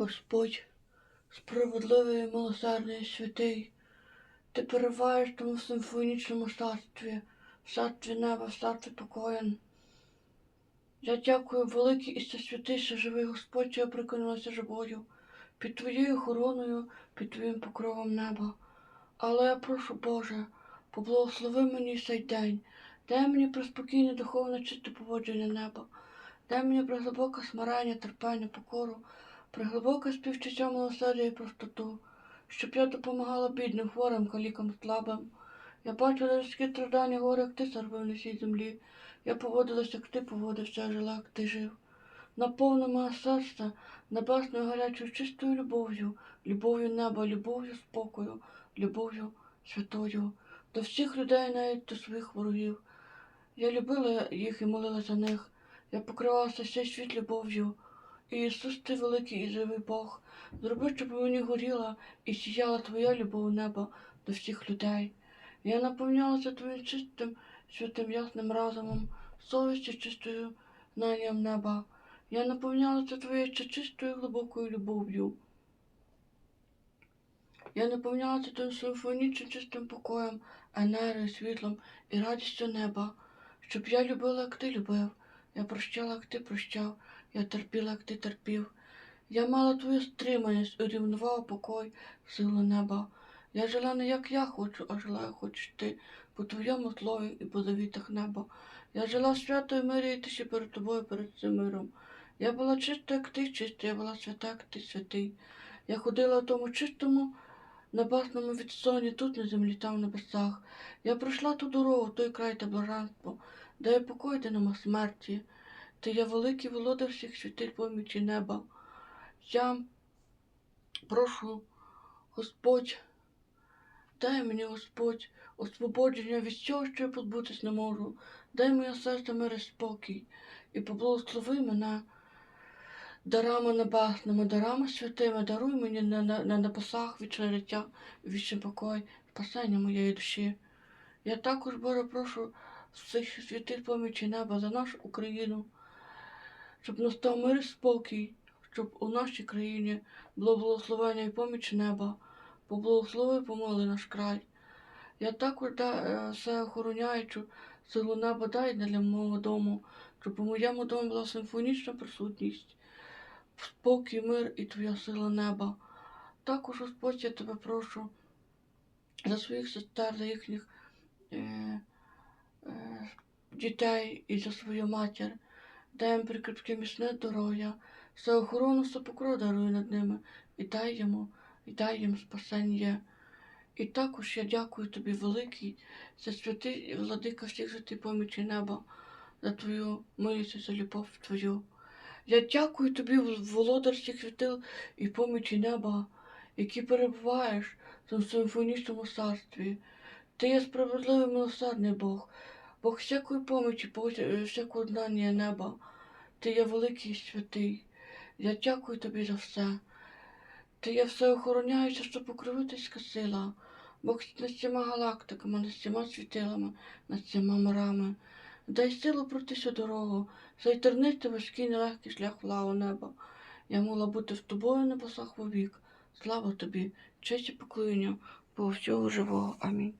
Господь, справедливий і милосердний святий, ти перебуваєш тому симфонічному царстві, в царстві неба, в царстві покоєн. Я дякую, великий і всесвятийший живий Господь, що я прикинулася живою, під твоєю охороною, під твоїм покровом неба. Але я прошу, Боже, поблагослови мені цей день, дай мені приспокійне духовне чисте поводження неба, дай мені приглибоке смирення, терпення, покору, приглибоке співчуття милосердя і простоту, щоб я допомагала бідним, хворим, калікам, слабим. Я бачила людські страждання горе, як ти сервив на цій землі. Я поводилась, як ти поводився, жила, як ти жив. Наповни моє серце небесною гарячою чистою любов'ю, любов'ю неба, любов'ю спокою, любов'ю святою, до всіх людей, навіть до своїх ворогів. Я любила їх і молилася за них. Я покривалася цей світ любов'ю. Ісус, ти великий і живий Бог, зроби, щоб у мені горіла і сіяла твоя любов неба до всіх людей. Я наповнялася твоїм чистим, святим ясним разумом, совістю чистою знанням неба. Я наповнялася твоєю чистою глибокою любов'ю. Я наповнялася тим симфонічним чистим покоєм, енергією, світлом і радістю неба, щоб я любила, як ти любив, я прощала, як ти прощав, я терпіла, як ти терпів. Я мала твою стриманість, урівнував покой, силу неба. Я жила не як я хочу, а жила, як хочеш ти, по твоєму слові і по завітах неба. Я жила свято і мирі і тиші перед тобою, перед цим миром. Я була чиста, як ти чиста, я була свята, як ти святий. Я ходила в тому чистому небесному відстоні, тут на землі, там в небесах. Я пройшла ту дорогу, той край та блаженство, де є покой, де нема смерті. Ти є великий володар всіх світиль помічі неба. Я прошу, Господь, дай мені, Господь, освободження від всього, що я позбутись не можу. Дай моє серце мир і спокій і поблагослови мене дарами небесними, дарами святими, даруй мені на, на, на небесах вічне життя, вічний покой, спасення моєї душі. Я також, Боже, прошу всіх святих помічі неба за нашу Україну, щоб настав мир і спокій, щоб у нашій країні було благословення і поміч неба, поблагослови і помоли наш край. Я також е, все охороняючу силу неба дай для мого дому, щоб у моєму домі була симфонічна присутність, спокій, мир і твоя сила неба. Також, Господь, я тебе прошу за своїх сестер, за їхніх е, е, дітей і за свою матір. Дай їм прикріпке міцне здоров'я, все охорону, все покров даруй над ними, і дай йому, і дай їм спасення. І також я дякую тобі, великий, за святий владика всіх житий помічі неба, за твою милість за любов твою. Я дякую тобі, володар всіх світил і помічі неба, які перебуваєш в симфонічному царстві. Ти є справедливий милосердний Бог, Бог всякої помічі, е, всякого знання неба. Ти є великий і святий. Я дякую тобі за все. Ти є все охороняюча, що покровительська сила. Бог над всіма галактиками, над всіма світилами, над всіма мирами. Дай силу пройти цю дорогу, зайтернити важкий нелегкий шлях в лаву неба. Я могла бути з тобою на небесах вовік. Слава тобі, честь і поклоніння, Бога всього живого. Амінь.